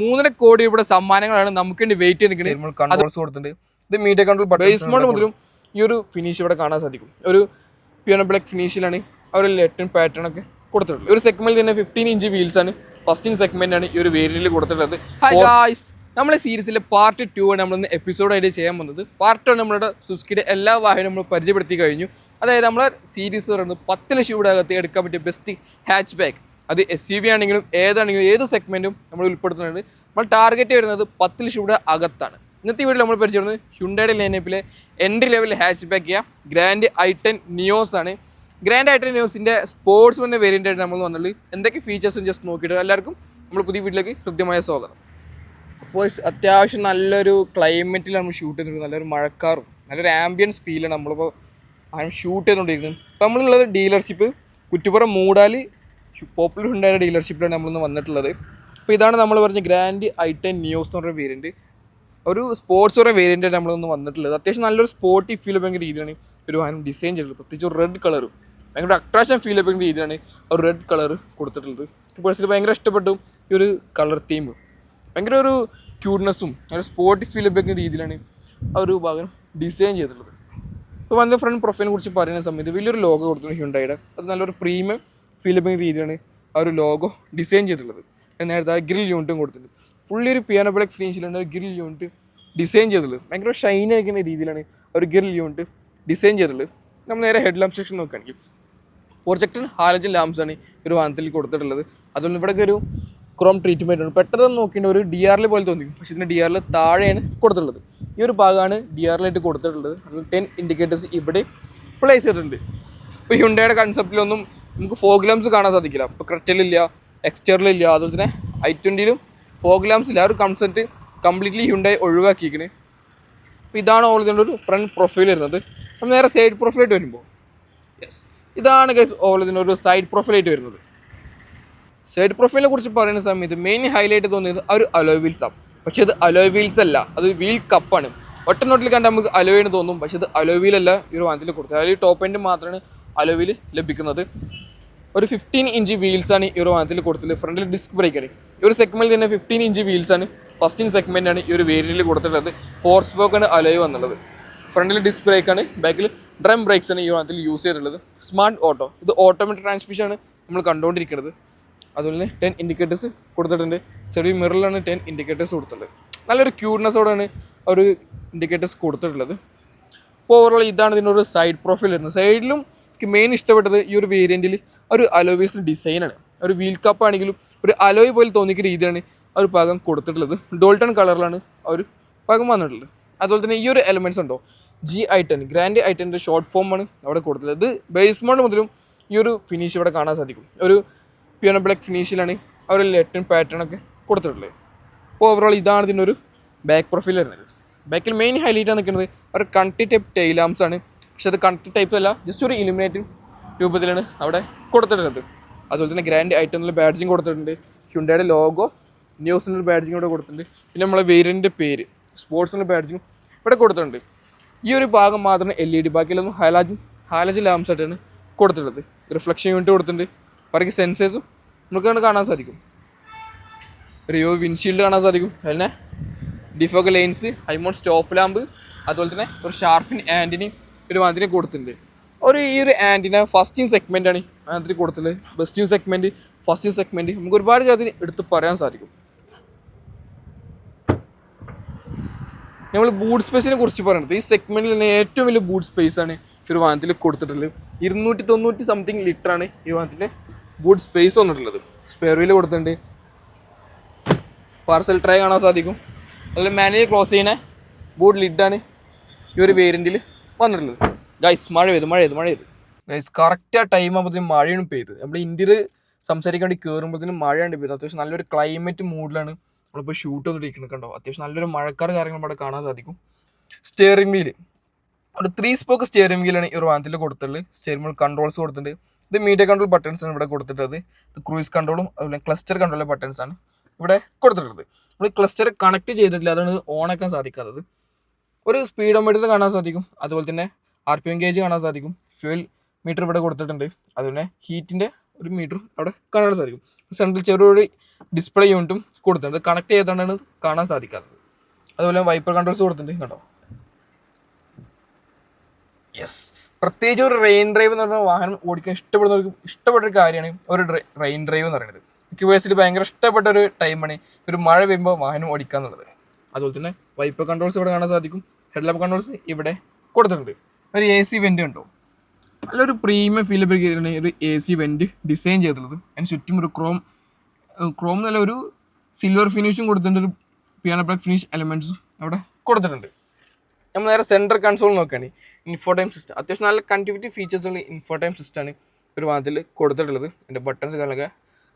മൂന്നര കോടി രൂപയുടെ സമ്മാനങ്ങളാണ് നമുക്ക് വേണ്ടി വെയിറ്റ് കൊടുത്തിട്ടുണ്ട്. ഇത് മീഡിയ കൺട്രോൾ ബേസ് മോഡ് മുതലും ഈ ഒരു ഫിനിഷ് ഇവിടെ കാണാൻ സാധിക്കും. ഒരു പ്യൂർ ബ്ലാക്ക് ഫിനിഷിലാണ് അവർ ഒരു ലെറ്റൺ പാറ്റേൺ ഒക്കെ കൊടുത്തിട്ടുള്ളത്. ഒരു സെഗ്മെന്റിൽ തന്നെ ഫിഫ്റ്റീൻ ഇഞ്ച് വീൽസ് ആണ്. ഫസ്റ്റ് സെഗ്മെന്റ് ആണ് ഈ ഒരു വേരിയന്റിൽ കൊടുത്തിട്ടുള്ളത്. ഗായ്സ് നമ്മളെ സീരീസിലെ പാർട്ട് ടു ആണ് നമ്മളിന്ന് എപ്പിസോഡായിട്ട് ചെയ്യാൻ പോകുന്നത്. പാർട്ട് വൺ നമ്മളുടെ സുസ്കിയുടെ എല്ലാ വാഹനവും നമ്മൾ പരിചയപ്പെടുത്തി കഴിഞ്ഞു. അതായത് നമ്മളെ സീരീസ് പറയുന്നത് പത്ത് ലക്ഷം രൂപയുടെ അകത്ത് എടുക്കാൻ പറ്റിയ ബെസ്റ്റ് ഹാച്ച് ബാക്ക് അത് എസ് യു വി ആണെങ്കിലും ഏതാണെങ്കിലും ഏത് സെഗ്മെന്റും നമ്മൾ ഉൾപ്പെടുത്തുന്നുണ്ട്. നമ്മൾ ടാർഗറ്റ് വരുന്നത് പത്ത് ലക്ഷം രൂപയുടെ അകത്താണ്. ഇന്നത്തെ വീഡിയോയിൽ നമ്മൾ പരിചയപ്പെടുന്നത് ഹ്യുണ്ടയുടെ ലൈനപ്പിലെ എൻട്രി ലെവൽ ഹാച്ച് ബാക്ക് ചെയ്യുക ഗ്രാൻഡ് ഐ ടെൻ നിയോസ് ആണ്. ഗ്രാൻഡ് ഐ ടെൻ നിയോസിന്റെ സ്പോർട്സ് വന്ന വേരിയന്റ് ആയിട്ട് നമ്മൾ വന്നിട്ടുള്ളത് എന്തൊക്കെ ഫീച്ചേഴ്സും ജസ്റ്റ് നോക്കിയിട്ട് എല്ലാവർക്കും നമ്മൾ പുതിയ വീട്ടിലേക്ക് ഹൃദ്യമായ സ്വാഗതം. അപ്പോൾ അത്യാവശ്യം നല്ലൊരു ക്ലൈമറ്റിൽ നമ്മൾ ഷൂട്ട് ചെയ്തിട്ടുണ്ട് നല്ലൊരു മഴക്കാറും നല്ലൊരു ആംബിയൻസ് ഫീലാണ് നമ്മളിപ്പോൾ ഷൂട്ട് ചെയ്തുകൊണ്ടിരിക്കുന്നത് ഇപ്പോൾ നമ്മളുള്ളത് ഡീലർഷിപ്പ് കുറ്റിപ്പുറം മൂടാൽ പോപ്പുലർ ഉണ്ടായ ഡീലർഷിപ്പിലാണ് നമ്മളിന്ന് വന്നിട്ടുള്ളത്. അപ്പോൾ ഇതാണ് നമ്മൾ പറഞ്ഞ ഗ്രാൻഡ് ഐ ടെൻ ന്യൂസ് എന്ന് പറഞ്ഞ വേരിയന്റ് ഒരു സ്പോർട്സ് പറയുന്ന വേരിയന്റ് നമ്മളൊന്ന് വന്നിട്ടുള്ളത്. അത്യാവശ്യം നല്ലൊരു സ്പോർട്ടി ഫീൽ ഭയങ്കര രീതിയിലാണ് ഒരു വാഹനം ഡിസൈൻ ചെയ്തിട്ടുള്ളത്. പ്രത്യേകിച്ച് റെഡ് കളറും ഭയങ്കര അട്രാക്ഷൻ ഫീൽ ഭയങ്കര രീതിയിലാണ് ഒരു റെഡ് കളർ കൊടുത്തിട്ടുള്ളത്. പേഴ്സണലി ഭയങ്കര ഇഷ്ടപ്പെട്ടു ഈ ഒരു കളർ തീം ഭയങ്കര ഒരു ക്യൂട്ട്നെസ്സും ഒരു സ്പോർട്ടി ഫീൽ ഭയങ്കര രീതിയിലാണ് ആ ഒരു ഭാഗം ഡിസൈൻ ചെയ്തിട്ടുള്ളത്. ഇപ്പോൾ വന്ന ഫ്രണ്ട് പ്രൊഫൈലിനെ കുറിച്ച് പറയുന്ന സമയത്ത് വലിയൊരു ലോഗോ കൊടുത്തിട്ടുണ്ട് ഹ്യുണ്ടായിയുടെ അത് നല്ലൊരു പ്രീമിയം ഫീൽ രീതിയാണ് ആ ഒരു ലോഗോ ഡിസൈൻ ചെയ്തിട്ടുള്ളത്. നേരത്തെ ആ ഗ്രിൽ യൂണിറ്റും കൊടുത്തിട്ടുണ്ട്. ഫുള്ളി ഒരു പിയാനോ ബ്ലാക്ക് ഫിനിഷിലാണ് ഒരു ഗ്രിൽ യൂണിറ്റ് ഡിസൈൻ ചെയ്തിട്ടുള്ളത്. ഭയങ്കര ഷൈൻ ആയിരിക്കുന്ന രീതിയിലാണ് ഒരു ഗ്രിൽ യൂണിറ്റ് ഡിസൈൻ ചെയ്തിട്ടുള്ളത്. നമ്മൾ നേരെ ഹെഡ് ലാമ്പ് സെക്ഷൻ നോക്കുകയാണെങ്കിൽ പ്രൊജക്ടൻ ഹാലജൻ ലാംസ് ആണ് ഒരു വാഹനത്തിൽ കൊടുത്തിട്ടുള്ളത്. അതുകൊണ്ട് ഇവിടെ ഒരു ക്രോം ട്രീറ്റ്മെന്റ് ആണ്. പെട്ടെന്ന് നോക്കിയിട്ട് ഒരു ഡി ആറിൽ പോലെ തോന്നി പക്ഷേ ഇതിന്റെ ഡി ആറിൽ താഴെയാണ് കൊടുത്തിട്ടുള്ളത്. ഈ ഒരു ഭാഗമാണ് ഡി ആറിലായിട്ട് കൊടുത്തിട്ടുള്ളത്. അത് ടെൻ ഇൻഡിക്കേറ്റേഴ്സ് ഇവിടെ പ്ലേസ് ചെയ്തിട്ടുണ്ട്. ഇപ്പോൾ ഹ്യുണ്ടയുടെ കൺസെപ്റ്റിലൊന്നും നമുക്ക് ഫോഗ് ലാംസ് കാണാൻ സാധിക്കില്ല. ഇപ്പോൾ ക്രെറ്റലില്ല എക്സ്റ്റേറിലില്ല അതുപോലെ തന്നെ ഐ ട്വന്റിയിലും ഫോഗ് ലാംസ് ഇല്ല. ആ ഒരു കൺസെപ്റ്റ് കംപ്ലീറ്റ്ലി ഹ്യുണ്ടായി ഒഴിവാക്കിയിരിക്കുന്നത് അപ്പോൾ ഇതാണ് ഓൾ ഇതിന്റെ ഒരു ഫ്രണ്ട് പ്രൊഫൈൽ വരുന്നത്. നമ്മൾ നേരെ സൈഡ് പ്രൊഫൈലായിട്ട് വരുമ്പോൾ യെസ് ഇതാണ് ഗൈസ് ഓൾ ഇതിന്റെ ഒരു സൈഡ് പ്രൊഫൈലായിട്ട് വരുന്നത്. സൈഡ് പ്രൊഫൈലിനെ കുറിച്ച് പറയുന്ന സമയത്ത് മെയിൻ ഹൈലൈറ്റ് തോന്നിയത് ആ ഒരു അലോയ് വീൽസാണ് പക്ഷേ അത് അലോയ് വീൽസ് അല്ല. അത് വീൽ കപ്പാണ് ഒറ്റ നോട്ടിൽ കണ്ടാൽ നമുക്ക് അലോയിന് തോന്നും. പക്ഷേ അത് അലോയ് വീലല്ല ഈ ഒരു വാഹനത്തിൽ കൊടുത്തത്. അതായത് ടോപ്പ് എൻഡ് മാത്രമാണ് അലോയ് വീൽ ലഭിക്കുന്നത്. ഒരു ഫിഫ്റ്റീൻ ഇഞ്ച് വീൽസാണ് ഈ ഒരു വാഹനത്തിൽ കൊടുത്തത് ഫ്രണ്ടിൽ ഡിസ്ക് ബ്രേക്കാണ് ഈ ഒരു സെഗ്മെന്റിൽ തന്നെ ഫിഫ്റ്റീൻ ഇഞ്ച് വീൽസ് ആണ്. ഫസ്റ്റിൻ സെഗ്മെന്റ് ആണ് ഈ ഒരു വേരിയന്റിൽ കൊടുത്തിട്ടുള്ളത്. ഫോർ സ്പോക്കാണ് അലോയ് വന്നുള്ളത് ഫ്രണ്ടിൽ ഡിസ്ക് ബ്രേക്കാണ് ബാക്കിൽ ഡ്രം ബ്രേക്സ് ആണ് ഈ വാഹനത്തിൽ യൂസ് ചെയ്തിട്ടുള്ളത്. സ്മാർട്ട് ഓട്ടോ ഇത് ഓട്ടോമാറ്റിക് ട്രാൻസ്മിഷനാണ് നമ്മൾ കണ്ടുകൊണ്ടിരിക്കുന്നത്. അതുപോലെ തന്നെ ടെൻ ഇൻഡിക്കേറ്റേഴ്സ് കൊടുത്തിട്ടുണ്ട്. സെഡി മിററിലാണ് ടെൻ ഇൻഡിക്കേറ്റേഴ്സ് കൊടുത്തിട്ടുള്ളത്. നല്ലൊരു ക്യൂട്ട്നെസ്സോടാണ് ഒരു ഇൻഡിക്കേറ്റേഴ്സ് കൊടുത്തിട്ടുള്ളത്. അപ്പോൾ ഓവറോൾ ഇതാണ് ഇതിന്റെ ഒരു സൈഡ് പ്രൊഫൈൽ വരുന്നത് സൈഡിലും എനിക്ക് മെയിൻ ഇഷ്ടപ്പെട്ടത് ഈ ഒരു വേരിയന്റിൽ ഒരു അലോവീസ് ഡിസൈനാണ് ഒരു വീൽ കപ്പ് ആണെങ്കിലും ഒരു അലോയ് പോലെ തോന്നിക്കുന്ന രീതിയാണ് ആ ഒരു ഭാഗം കൊടുത്തിട്ടുള്ളത്. ഡോൾട്ടൺ കളറിലാണ് ആ ഒരു ഭാഗം വന്നിട്ടുള്ളത്. അതുപോലെ തന്നെ ഈ ഒരു എലമെന്റ്സ് ഉണ്ടോ? G i ten grand i ടെന്റെ short ഫോമാണ് അവിടെ കൊടുത്തിട്ടുള്ളത്. ഇത് ബേസ് മോഡൽ മുതലും ഈ ഒരു ഫിനിഷ് ഇവിടെ കാണാൻ സാധിക്കും. ഒരു പിയോണ ബ്ലാക്ക് ഫിനിഷിലാണ് ആ ഒരു ലെറ്റൺ പാറ്റേൺ ഒക്കെ കൊടുത്തിട്ടുള്ളത്. അപ്പോൾ ഓവറോൾ ഇതാണ് ഇതിന്റെ ഒരു ബാക്ക് പ്രൊഫൈൽ വരുന്നത്. ബാക്കിൽ മെയിൻ ഹൈലൈറ്റ് ആണ് നിൽക്കുന്നത് ഒരു കണ്ടി ടൈപ്പ് ടൈലാംസ് ആണ്. പക്ഷെ അത് കണക്ട് ടൈപ്പ് അല്ല ജസ്റ്റ് ഒരു ഇലുമിനേറ്റീവ് രൂപത്തിലാണ് അവിടെ കൊടുത്തിട്ടുള്ളത്. അതുപോലെ തന്നെ ഗ്രാൻഡ് ഐറ്റമിൽ ബാഡ്ജിങ് കൊടുത്തിട്ടുണ്ട്. ഹ്യുണ്ടയുടെ ലോഗോ ന്യൂസിന്റെ ഒരു ബാഡ്ജിങ് ഇവിടെ കൊടുത്തിട്ടുണ്ട്. പിന്നെ നമ്മളെ വേരിന്റെ പേര് സ്പോർട്സിന്റെ ബാഡ്ജിങ് ഇവിടെ കൊടുത്തിട്ടുണ്ട്. ഈ ഒരു ഭാഗം മാത്രമേ എൽ ഇ ഡി ബാക്കിയുള്ളതും ഹാലാജ് ഹാലജ് ലാംസ് ആയിട്ടാണ് കൊടുത്തിട്ടുള്ളത്. റിഫ്ലക്ഷൻ യൂണിറ്റ് കൊടുത്തിട്ടുണ്ട്. അവർക്ക് സെൻസേഴ്സും നമുക്ക് കാണാൻ സാധിക്കും. റിയോ വിൻഷീൽഡ് കാണാൻ സാധിക്കും. അതിനെ defog lines high mount stop lamp അതുപോലെ തന്നെ ഒരു ഷാർപ്പിൻ ആന്റിനി ഒരു മാതിരി കൊടുത്തിട്ടുണ്ട്. ഒരു ഈ ഒരു ആന്റിന ഫസ്റ്റിൻ സെഗ്മെന്റ് ആണ് മാതിരി കൊടുത്തിട്ടുള്ളത് ബെസ്റ്റിൻ സെഗ്മെന്റ് ഫസ്റ്റിൻ സെഗ്മെന്റ് നമുക്ക് ഒരുപാട് കാര്യത്തിൽ എടുത്ത് പറയാൻ സാധിക്കും. നമ്മൾ ബൂട്ട് സ്പേസിനെ കുറിച്ച് പറയുന്നത് ഈ സെഗ്മെന്റിൽ തന്നെ ഏറ്റവും വലിയ ബൂട്ട് സ്പേസ് ആണ് ഈ ഒരു വാഹനത്തിൽ കൊടുത്തിട്ടുള്ളത്. ഇരുന്നൂറ്റി തൊണ്ണൂറ്റി സംതിങ് ലിറ്ററാണ് ഈ വാഹനത്തിന്റെ ബൂട്ട് സ്പേസ് വന്നിട്ടുള്ളത്. സ്പെയർ വീൽ കൊടുത്തിട്ടുണ്ട്. പാർസൽ ട്രേ കാണാൻ സാധിക്കും. അതുപോലെ മാനുവൽ ക്ലോസ് ചെയ്യുന്ന ബൂഡ് ലിഡാണ് ഈ ഒരു വേരിയന്റിൽ വന്നിട്ടുള്ളത് ഗൈസ് മഴ പെയ്തു മഴ പെയ്തു മഴ പെയ്തു. ഗൈസ് കറക്റ്റ് ആ ടൈം ആകുമ്പോഴത്തേനും മഴയാണ് പെയ്ത് നമ്മൾ ഇന്ത്യയിൽ സംസാരിക്കാൻ വേണ്ടി കയറുമ്പോഴത്തേനും മഴയാണ് പെയ്തത്. അത്യാവശ്യം നല്ലൊരു ക്ലൈമറ്റ് മൂഡിലാണ് നമ്മളിപ്പോൾ ഷൂട്ട് വന്നിരിക്കുന്നത് കണ്ടോ? അത്യാവശ്യം നല്ലൊരു മഴക്കാർ കാര്യങ്ങൾ ഇവിടെ കാണാൻ സാധിക്കും. സ്റ്റിയറിംഗ് വീൽ ഒരു ത്രീ സ്പോക്ക് സ്റ്റിയറിംഗ് വീലാണ് ഈ ഒരു വാഹനത്തിൽ കൊടുത്തിട്ടുള്ളത്. സ്റ്റിയറിംഗ് വീൽ കൺട്രോൾസ് കൊടുത്തിട്ടുണ്ട്. ഇത് മീഡിയ കൺട്രോൾ ബട്ടൺസ് ആണ് ഇവിടെ കൊടുത്തിട്ടുള്ളത്. ക്രൂയിസ് കൺട്രോളും അതുപോലെ ക്ലസ്റ്റർ കൺട്രോളിലെ ബട്ടൺസ് ആണ് ഇവിടെ കൊടുത്തിട്ടുള്ളത്. നമ്മൾ ക്ലസ്റ്റർ കണക്ട് ചെയ്തിട്ടില്ല അതാണ് ഓൺ ആക്കാൻ സാധിക്കാത്തത്. ഒരു സ്പീഡോമീറ്റർ കാണാൻ സാധിക്കും. അതുപോലെ തന്നെ ആർ പി എം ഗേജ് കാണാൻ സാധിക്കും. ഫ്യൂൽ മീറ്റർ ഇവിടെ കൊടുത്തിട്ടുണ്ട്. അതുപോലെ ഹീറ്റിന്റെ ഒരു മീറ്ററും അവിടെ കാണാൻ സാധിക്കും. സെൻട്രൽ ചെറിയൊരു ഡിസ്പ്ലേ യൂണിറ്റും കൊടുത്തിട്ടുണ്ട്. കണക്ട് ചെയ്തുകൊണ്ടാണ് കാണാൻ സാധിക്കാത്തത്. അതുപോലെ വൈപ്പർ കൺട്രോൾസ് കൊടുത്തിട്ടുണ്ട്. കണ്ടോ? യെസ് പ്രത്യേകിച്ച് ഒരു റെയിൻ ഡ്രൈവ് എന്ന് പറഞ്ഞ വാഹനം ഓടിക്കാൻ ഇഷ്ടപ്പെടുന്നവർക്ക് ഇഷ്ടപ്പെട്ട ഒരു കാര്യമാണ് ഒരു റെയിൻ ഡ്രൈവ് എന്ന് പറയുന്നത്. ക്യൂ എസിൽ ഭയങ്കര ഇഷ്ടപ്പെട്ട ഒരു ടൈമാണ് ഒരു മഴ പെയ്യുമ്പോൾ വാഹനം ഓടിക്കുക എന്നുള്ളത് അതുപോലെ തന്നെ വൈപ്പ് കൺട്രോൾസ് ഇവിടെ കാണാൻ സാധിക്കും. ഹെഡ്ലാമ്പ് കൺട്രോൾസ് ഇവിടെ കൊടുത്തിട്ടുണ്ട്. ഒരു എ സി വെന്റ് ഉണ്ടോ നല്ലൊരു പ്രീമിയം ഫീൽ ചെയ്തിട്ടുണ്ട് ഒരു എ സി വെന്റ് ഡിസൈൻ ചെയ്തിട്ടുള്ളത്. അതിന് ചുറ്റും ഒരു ക്രോം ക്രോം നല്ല ഒരു സിൽവർ ഫിനിഷും കൊടുത്തിട്ടുണ്ട്. ഒരു പിയാനോ ബ്ലാക്ക് ഫിനിഷ് എലമെന്റ്സും അവിടെ കൊടുത്തിട്ടുണ്ട്. നമ്മൾ നേരെ സെൻട്രൽ കൺസോൾ നോക്കുകയാണ്. ഇൻഫോടൈം സിസ്റ്റം അത്യാവശ്യം നല്ല കണക്ടിവിറ്റി ഫീച്ചേഴ്സ് ഉള്ള ഇൻഫോടൈം സിസ്റ്റമാണ് ഒരു വാതിൽ കൊടുത്തിട്ടുള്ളത്. എന്റെ ബട്ടൺസ് കാര്യങ്ങളൊക്കെ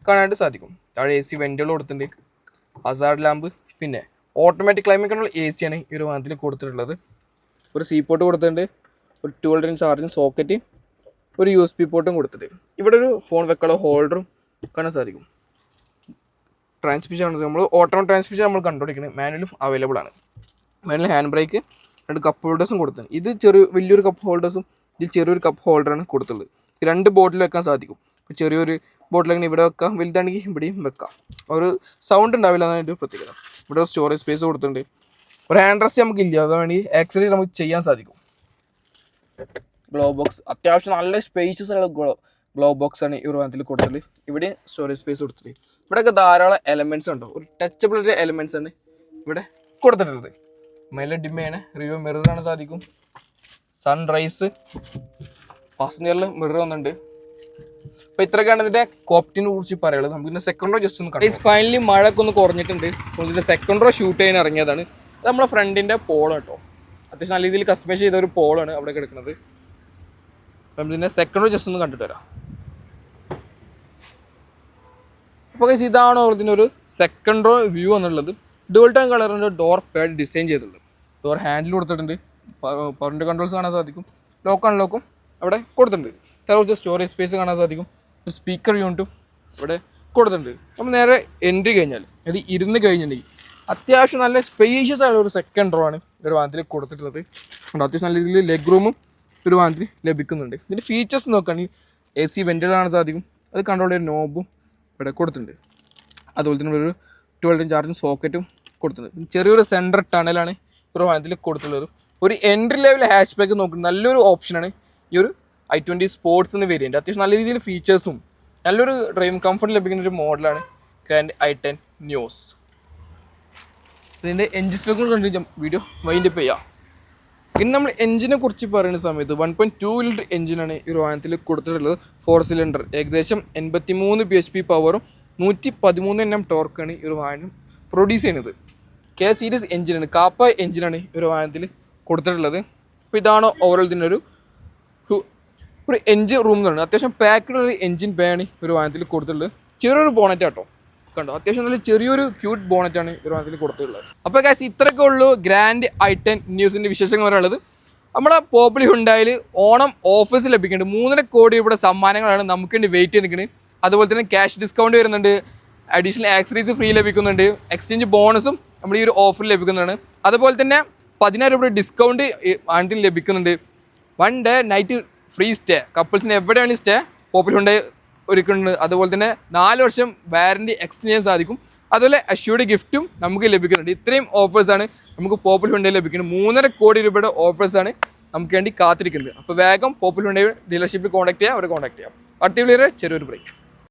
കാണാനായിട്ട് സാധിക്കും. താഴെ എ സി വെന്റുകൾ കൊടുത്തിട്ടുണ്ട്. ഹസാർഡ് ലാമ്പ് പിന്നെ ഓട്ടോമാറ്റിക് ക്ലൈമറ്റ് കൺട്രോൾ എ സിയാണ് ഈ ഒരു വാഹനത്തിൽ കൊടുത്തിട്ടുള്ളത്. ഒരു സീ പോർട്ട് കൊടുത്തിട്ടുണ്ട് ഒരു ട്വൽ ഇഞ്ച് ചാർജിങ് സോക്കറ്റ് ഒരു യു എസ് പി പോർട്ടും കൊടുത്തിട്ട്. ഇവിടെ ഒരു ഫോൺ വെക്കാനുള്ള ഹോൾഡറും കാണാൻ സാധിക്കും. ട്രാൻസ്മിഷൻ ആണ്. നമ്മൾ ഓട്ടോ ട്രാൻസ്മിഷൻ നമ്മൾ കണ്ടുപിടിക്കുന്നത്. മാനുവലും അവൈലബിൾ ആണ്. മാനുവൽ ഹാൻഡ് ബ്രേക്ക് രണ്ട് കപ്പ് ഹോൾഡേഴ്സും കൊടുത്തിട്ടുണ്ട്. ഇത് ചെറിയ വലിയൊരു കപ്പ് ഹോൾഡേഴ്സും ഇതിൽ ചെറിയൊരു കപ്പ് ഹോൾഡറാണ് കൊടുത്തുള്ളത് രണ്ട് ബോട്ടിൽ വെക്കാൻ സാധിക്കും. ചെറിയൊരു അങ്ങനെ ഇവിടെ വെക്കാം. വലുതാണെങ്കിൽ ഇവിടെയും വെക്കാം. ഒരു സൗണ്ട് ഉണ്ടാവില്ല എന്നാണ് എന്റെ പ്രത്യേകത. ഇവിടെ സ്റ്റോറേജ് സ്പേസ് കൊടുത്തിട്ടുണ്ട്. ഒരു ഹാൻഡ് റെസ്റ്റ് നമുക്ക് ഇല്ല അത് വേണമെങ്കിൽ ആക്സസറീസ് നമുക്ക് ചെയ്യാൻ സാധിക്കും. ഗ്ലോ ബോക്സ് അത്യാവശ്യം നല്ല സ്പേസസ് ഉള്ള ഗ്ലോ ഗ്ലോ ബോക്സ് ആണ് ഈ ഒരു വാഹനത്തിൽ കൊടുത്തത് ഇവിടെ സ്റ്റോറേജ് സ്പേസ് കൊടുത്തത് ഇവിടെയൊക്കെ ധാരാളം എലമെന്റ്സ് ഉണ്ടോ? ഒരു ടച്ചബിൾ എലമെന്റ്സ് ആണ് ഇവിടെ കൊടുത്തിട്ടുള്ളത്. മേലെ ഡിമ്മയാണ് റിവ്യൂ മിറർ സാധിക്കും. സൺറൈസ് പാസഞ്ചറിൽ മിറർ വന്നിട്ടുണ്ട്. അപ്പോൾ ഇത്രയൊക്കെയാണ് ഇതിന്റെ കോപ്റ്റിനെ കുറിച്ച് പറയുള്ളത് നമുക്ക് ഇതിന്റെ സെക്കൻഡ് റോ ജസ്റ്റ് ഒന്ന് കണ്ടു ഫൈനലി മഴയൊക്കെ ഒന്ന് കുറഞ്ഞിട്ടുണ്ട്. അപ്പോൾ ഇതിന്റെ സെക്കൻഡ് റോ ഷൂട്ട് ചെയ്യാൻ ഇറങ്ങിയതാണ്. ഇത് നമ്മളെ ഫ്രണ്ടിന്റെ പോൾ കേട്ടോ. അത്യാവശ്യം നല്ല രീതിയിൽ കസ്റ്റമൈസ് ചെയ്ത ഒരു പോളാണ് അവിടെ കിടക്കുന്നത്. അപ്പം ഇതിന്റെ സെക്കൻഡ് റോ ജസ്റ്റ് ഒന്ന് കണ്ടിട്ട് വരാം. അപ്പോൾ guys ഇതാണ് ഇതിന്റെ ഒരു സെക്കൻഡ് റോ വ്യൂ എന്നുള്ളത്. ഡുവൽ ടൈം കളറിന്റെ ഡോർ പാഡ് ഡിസൈൻ ചെയ്തിട്ടുണ്ട് ഡോർ ഹാൻഡിൽ കൊടുത്തിട്ടുണ്ട്. പവറിന്റെ കൺട്രോൾസ് കാണാൻ സാധിക്കും. ലോക്ക് അൺലോക്കും അവിടെ കൊടുത്തിട്ടുണ്ട്. കുറച്ച് സ്റ്റോറേജ് സ്പേസ് കാണാൻ സാധിക്കും. സ്പീക്കർ യൂണിറ്റും ഇവിടെ കൊടുത്തിട്ടുണ്ട്. നമ്മൾ നേരെ എൻട്രി കഴിഞ്ഞാൽ അത് ഇരുന്ന് കഴിഞ്ഞിട്ടുണ്ടെങ്കിൽ അത്യാവശ്യം നല്ല സ്പേഷ്യസ് ആയുള്ള ഒരു സെക്കൻഡ് റോ ആണ് ഒരു വാഹനത്തിൽ കൊടുത്തിട്ടുള്ളത്. അത്യാവശ്യം നല്ല രീതിയിൽ ലെഗ് റൂമും ഒരു വാഹനത്തിൽ ലഭിക്കുന്നുണ്ട്. ഇതിന്റെ ഫീച്ചേഴ്സ് നോക്കുകയാണെങ്കിൽ എ സി ആണ് സാധിക്കും അത് കൺട്രോൾ ചെയ്യുന്ന നോബും ഇവിടെ കൊടുത്തിട്ടുണ്ട്. അതുപോലെ തന്നെ ഒരു ട്വൽവ് ഇഞ്ച് ചാർജിങ് സോക്കറ്റും കൊടുത്തിട്ടുണ്ട്. ചെറിയൊരു സെന്റർ ടണലാണ് ഒരു വാഹനത്തിൽ കൊടുത്തിട്ടുള്ളത്. ഒരു എൻട്രി ലെവൽ ഹാഷ് ബാക്ക് നോക്കുന്ന നല്ലൊരു ഓപ്ഷനാണ് ഈ ഒരു ഐ ട്വന്റി സ്പോർട്സ് എന്ന് വേരിയന്റ് അത്യാവശ്യം നല്ല രീതിയിൽ ഫീച്ചേഴ്സും നല്ലൊരു ഡ്രൈവിംഗ് കംഫർട്ട് ലഭിക്കുന്ന ഒരു മോഡലാണ് ഗ്രാൻഡ് ഐ ടെൻ ന്യൂസ് ഇതിന്റെ എൻജിൻ സ്പെക്കും കണ്ട് വീഡിയോ വൈൻഡ് അപ്പ് ചെയ്യാം. ഇനി നമ്മൾ എഞ്ചിനെ കുറിച്ച് പറയുന്ന സമയത്ത് വൺ പോയിന്റ് ടു ലിറ്റർ എഞ്ചിനാണ് ഈ ഒരു വാഹനത്തിൽ കൊടുത്തിട്ടുള്ളത്. ഫോർ സിലിണ്ടർ ഏകദേശം എൺപത്തി മൂന്ന് ബി എച്ച് പി പവറും നൂറ്റി പതിമൂന്ന് എണ്ണം ടോർക്കാണ് ഈ ഒരു വാഹനം പ്രൊഡ്യൂസ് ചെയ്യുന്നത്. കെ സീരീസ് എഞ്ചിനാണ് കാപ്പ എഞ്ചിനാണ് ഈ ഒരു വാഹനത്തിൽ കൊടുത്തിട്ടുള്ളത്. അപ്പോൾ ഇതാണ് ഓവറോൾ ഇതിനൊരു ഹു- ഒരു എൻജിൻ റൂം എന്നാണ് അത്യാവശ്യം പാക്ക്ഡ് ഒരു എൻജിൻ ബാണി ഒരു വാഹനത്തിൽ കൊടുത്തിട്ടുള്ളത്. ചെറിയൊരു ബോണറ്റ് ആട്ടോ. കണ്ടോ? അത്യാവശ്യം നല്ല ചെറിയൊരു ക്യൂട്ട് ബോണറ്റാണ് ഒരു വാഹനത്തിൽ കൊടുത്തിട്ടുള്ളത്. അപ്പോൾ കാശ് ഇത്രയൊക്കെ ഉള്ളൂ ഗ്രാൻഡ് ഐ ടെൻ ന്യൂസിന്റെ വിശേഷങ്ങൾ പറയാനുള്ളത് നമ്മുടെ പോപ്പുലി ഹുണ്ടായിൽ ഓണം ഓഫീസ് ലഭിക്കുന്നുണ്ട്. മൂന്നര കോടി രൂപയുടെ സമ്മാനങ്ങളാണ് നമുക്ക് വേണ്ടി വെയിറ്റ് ചെയ്ത് നിൽക്കുന്നത് അതുപോലെ തന്നെ ക്യാഷ് ഡിസ്കൗണ്ട് വരുന്നുണ്ട്. അഡീഷണൽ ആക്സറീസ് ഫ്രീ ലഭിക്കുന്നുണ്ട്. എക്സ്ചേഞ്ച് ബോണസും നമ്മൾ ഈ ഒരു ഓഫർ ലഭിക്കുന്നതാണ്. അതുപോലെ തന്നെ പതിനായിരം രൂപയുടെ ഡിസ്കൗണ്ട് വാഹനത്തിൽ ലഭിക്കുന്നുണ്ട്. One day night free stay. കപ്പിൾസിന് എവിടെയാണ് സ്റ്റേ? പോപ്പുലർ ഹുണ്ടായി ഒരുക്കുന്നുണ്ട് അതുപോലെ തന്നെ നാല് വർഷം വാറണ്ടി എക്സ്റ്റെൻഡ് ചെയ്യാൻ സാധിക്കും അതുപോലെ അഷ്യൂർഡ് ഗിഫ്റ്റും നമുക്ക് ലഭിക്കുന്നുണ്ട്. ഇത്രയും ഓഫേഴ്സാണ് നമുക്ക് പോപ്പുലർ ഹുണ്ടയിൽ ലഭിക്കുന്നത്. മൂന്നര കോടി രൂപയുടെ ഓഫേഴ്സാണ് നമുക്ക് വേണ്ടി കാത്തിരിക്കുന്നത്. അപ്പോൾ വേഗം പോപ്പുലർ ഹുണ്ടയിൽ ഡീലർഷിപ്പിൽ കോൺടാക്ട് ചെയ്യാം. അവരെ കോൺടാക്ട് ചെയ്യാം. അടുത്ത വിളിയുടെ ചെറിയൊരു ബ്രേക്ക്